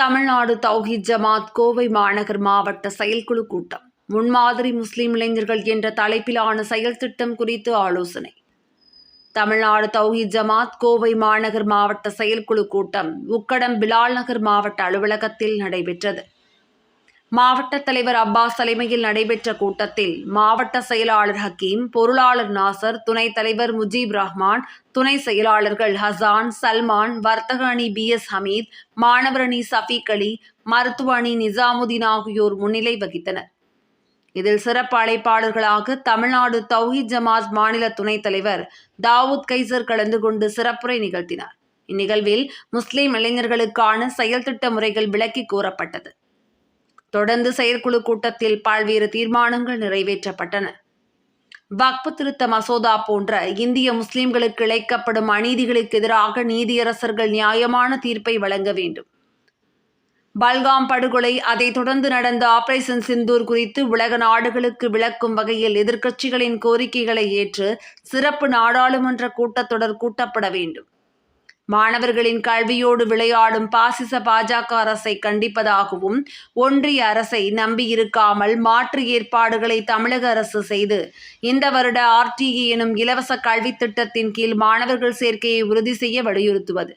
தமிழ்நாடு தௌஹித் ஜமாத் கோவை மாநகர் மாவட்ட செயல்குழு கூட்டம். முன்மாதிரி முஸ்லிம் இளைஞர்கள் என்ற தலைப்பிலான செயல் திட்டம் குறித்து ஆலோசனை. தமிழ்நாடு தௌஹித் ஜமாத் கோவை மாநகர் மாவட்ட செயல்குழு கூட்டம் உக்கடம் பிலால் நகர் மாவட்ட அலுவலகத்தில் நடைபெற்றது. மாவட்ட தலைவர் அப்பாஸ் தலைமையில் நடைபெற்ற கூட்டத்தில் மாவட்ட செயலாளர் ஹக்கீம் பொருளாளர் நாசர் துணைத் தலைவர் முஜீப் ரஹ்மான் துணை செயலாளர்கள் ஹசான் சல்மான் வர்த்தக அணி பி எஸ் ஹமீத் மாணவர் அணி சஃபீக் அலி மருத்துவ அணி நிசாமுதீன் ஆகியோர் முன்னிலை வகித்தனர். இதில் சிறப்பு அழைப்பாளர்களாக தமிழ்நாடு தௌஹீத் ஜமாத் மாநில துணைத் தலைவர் தாவூத் கைசர் கலந்து கொண்டு சிறப்புரை நிகழ்த்தினார். இந்நிகழ்வில் முஸ்லிம் இளைஞர்களுக்கான செயல் திட்ட முறைகள் விளக்கி கூறப்பட்டது. தொடர்ந்து செயற்குழு கூட்டத்தில் பல்வேறு தீர்மானங்கள் நிறைவேற்றப்பட்டன. வக்பு திருத்த மசோதா போன்ற இந்திய முஸ்லிம்களுக்கு இழைக்கப்படும் அநீதிகளுக்கு எதிராக நீதியரசர்கள் நியாயமான தீர்ப்பை வழங்க வேண்டும். பல்காம் படுகொலை அதைத் தொடர்ந்து நடந்த ஆபரேஷன் சிந்தூர் குறித்து உலக நாடுகளுக்கு விளக்கும் வகையில் எதிர்க்கட்சிகளின் கோரிக்கைகளை ஏற்று சிறப்பு நாடாளுமன்ற கூட்டத்தொடர் கூட்டப்பட வேண்டும். மாணவர்களின் கல்வியோடு விளையாடும் பாசிச பாஜக அரசை கண்டிப்பதாகவும் ஒன்றிய அரசை நம்பியிருக்காமல் மாற்று ஏற்பாடுகளை தமிழக அரசு செய்து இந்த வருட ஆர்டிஇ எனும் இலவச கல்வித் திட்டத்தின் கீழ் மாணவர்கள் சேர்க்கையை உறுதி செய்ய வலியுறுத்துவது.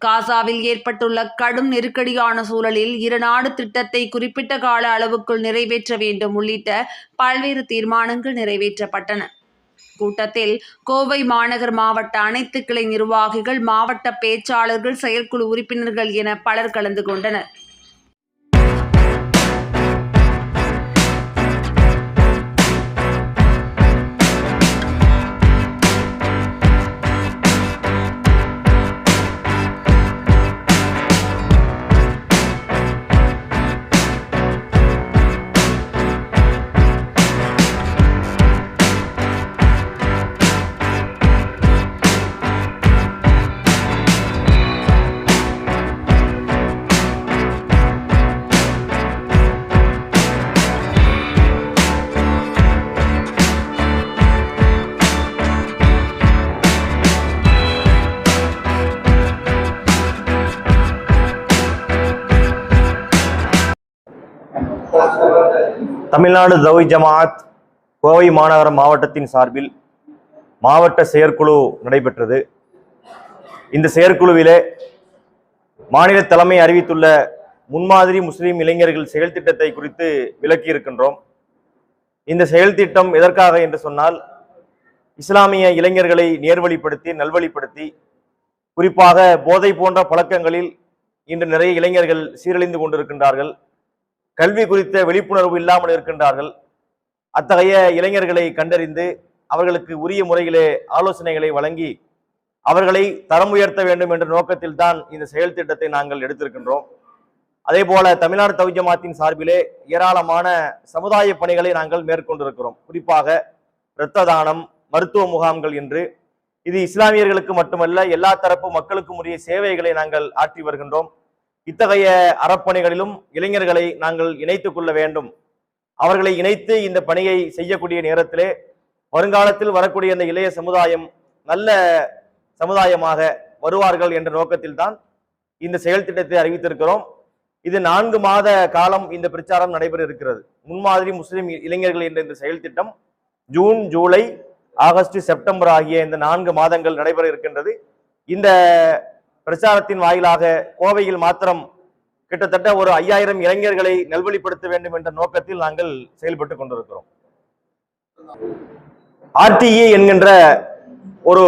காசாவில் ஏற்பட்டுள்ள கடும் நெருக்கடியான சூழலில் இரு நாடு திட்டத்தை குறிப்பிட்ட கால அளவுக்குள் நிறைவேற்ற வேண்டும் உள்ளிட்ட பல்வேறு தீர்மானங்கள் நிறைவேற்றப்பட்டன. கூட்டத்தில் கோவை மாநகர் மாவட்ட அனைத்து கிளை நிர்வாகிகள் மாவட்ட பேச்சாளர்கள் செயற்குழு உறுப்பினர்கள் என பலர் கலந்து கொண்டனர். தமிழ்நாடு தவி ஜமாத் கோவை மாநகர மாவட்டத்தின் சார்பில் மாவட்ட செயற்குழு நடைபெற்றது. இந்த செயற்குழுவிலே மாநில தலைமை அறிவித்துள்ள முன்மாதிரி முஸ்லீம் இளைஞர்கள் செயல் திட்டத்தை குறித்து விளக்கி இருக்கின்றோம் இந்த செயல் திட்டம் எதற்காக என்று சொன்னால் இஸ்லாமிய இளைஞர்களை நேர்வழிப்படுத்தி நல்வழிப்படுத்தி குறிப்பாக போதை போன்ற பழக்கங்களில் இன்று நிறைய இளைஞர்கள் சீரழிந்து கொண்டிருக்கின்றார்கள். கல்வி குறித்த விழிப்புணர்வு இல்லாமல் இருக்கின்றார்கள். அத்தகைய இளைஞர்களை கண்டறிந்து அவர்களுக்கு உரிய முறையிலே ஆலோசனைகளை வழங்கி அவர்களை தரம் உயர்த்த வேண்டும் என்ற நோக்கத்தில் தான் இந்த செயல் திட்டத்தை நாங்கள் எடுத்திருக்கின்றோம். அதே போல தமிழ்நாடு தவிஜமாத்தின் சார்பிலே ஏராளமான சமுதாய பணிகளை நாங்கள் மேற்கொண்டிருக்கிறோம். குறிப்பாக இரத்த தானம் மருத்துவ முகாம்கள் என்று. இது இஸ்லாமியர்களுக்கு மட்டுமல்ல எல்லா தரப்பு மக்களுக்கும் உரிய சேவைகளை நாங்கள் ஆற்றி வருகின்றோம். இத்தகைய அறப்பணிகளிலும் இளைஞர்களை நாங்கள் இணைத்துக் கொள்ள வேண்டும். அவர்களை இணைத்து இந்த பணியை செய்யக்கூடிய நேரத்திலே வருங்காலத்தில் வரக்கூடிய இந்த இளைய சமுதாயம் நல்ல சமுதாயமாக வருவார்கள் என்ற நோக்கத்தில் தான் இந்த செயல் திட்டத்தை அறிவித்திருக்கிறோம். இது நான்கு மாத காலம் இந்த பிரச்சாரம் நடைபெற இருக்கிறது. முன்மாதிரி முஸ்லிம் இளைஞர்கள் என்ற இந்த செயல் திட்டம் ஜூன் ஜூலை ஆகஸ்ட் செப்டம்பர் ஆகிய இந்த நான்கு மாதங்கள் நடைபெற இருக்கின்றது. இந்த பிரச்சாரத்தின் வாயிலாக கோவையில் மாத்திரம் கிட்டத்தட்ட ஒரு ஐயாயிரம் இளைஞர்களை நல்வழிப்படுத்த வேண்டும் என்ற நோக்கத்தில் நாங்கள் செயல்பட்டு கொண்டிருக்கிறோம். ஆர்டிஇ என்கின்ற ஒரு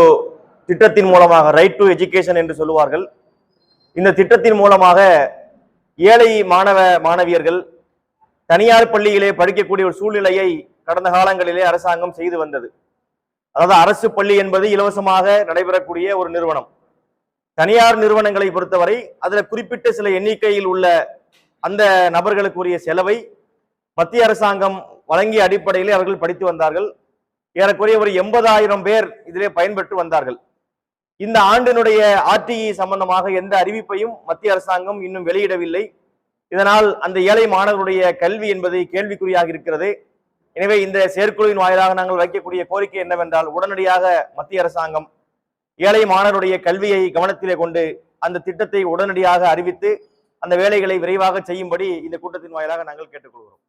திட்டத்தின் மூலமாக ரைட் டு எஜுகேஷன் என்று சொல்லுவார்கள். இந்த திட்டத்தின் மூலமாக ஏழை மாணவ மாணவியர்கள் தனியார் பள்ளியிலே படிக்கக்கூடிய ஒரு சூழ்நிலையை கடந்த காலங்களிலே அரசாங்கம் செய்து வந்தது. அதாவது அரசு பள்ளி என்பது இலவசமாக நடைபெறக்கூடிய ஒரு நிறுவனம். தனியார் நிறுவனங்களை பொறுத்தவரை அதுல குறிப்பிட்ட சில எண்ணிக்கையில் உள்ள அந்த நபர்களுக்குரிய செலவை மத்திய அரசாங்கம் வழங்கிய அடிப்படையிலே அவர்கள் படித்து வந்தார்கள். ஏறக்குறைய ஒரு எண்பதாயிரம் பேர் இதிலே பயன்பெற்று வந்தார்கள். இந்த ஆண்டினுடைய ஆர்டிஇ சம்பந்தமாக எந்த அறிவிப்பையும் மத்திய அரசாங்கம் இன்னும் வெளியிடவில்லை. இதனால் அந்த ஏழை மாணவர்களுடைய கல்வி என்பது கேள்விக்குறியாக இருக்கிறது. எனவே இந்த செயற்குழுவின் வாயிலாக நாங்கள் வைக்கக்கூடிய கோரிக்கை என்னவென்றால் உடனடியாக மத்திய அரசாங்கம் ஏழை மாணவருடைய கல்வியை கவனத்திலே கொண்டு அந்த திட்டத்தை உடனடியாக அறிவித்து அந்த வேலைகளை விரைவாக செய்யும்படி இந்த கூட்டத்தின் வாயிலாக நாங்கள் கேட்டுக்கொள்கிறோம்.